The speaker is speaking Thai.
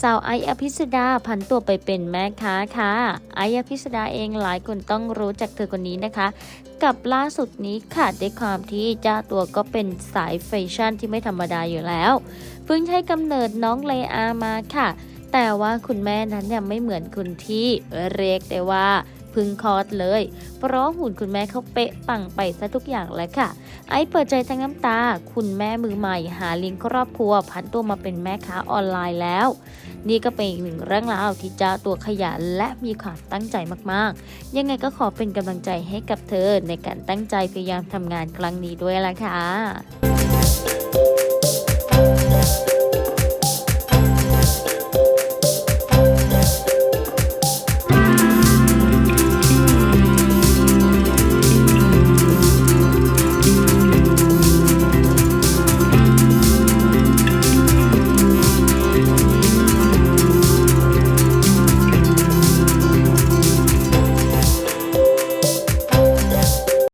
สาวไออภิสดาพันตัวไปเป็นแม่ค้าค่ะ ไออภิสดาเองหลายคนต้องรู้จักเธอคนนี้นะคะ กับล่าสุดนี้ค่ะด้วยความที่เจ้าตัวก็เป็นสายแฟชั่นที่ไม่ธรรมดาอยู่แล้ว เพิ่งให้กำเนิดน้องเลอามาค่ะ แต่ว่าคุณแม่นั้นเนี่ยไม่เหมือนคุณที่เรียกได้ว่า พึ่งคลอดเลย เพราะหุ่นคุณแม่เขาเป๊ะปังไปซะทุกอย่างเลยค่ะ ไอเปิดใจทั้งน้ำตา คุณแม่มือใหม่หาเลิงครอบครัวพันตัวมาเป็นแม่ค้าออนไลน์แล้ว นี่ก็เป็นอีกหนึ่งเรื่องราวที่เจ้าตัวขยันและมีความตั้งใจมากๆ ยังไงก็ขอเป็นกำลังใจให้กับเธอในการตั้งใจพยายามทำงานครั้งนี้ด้วยล่ะค่ะ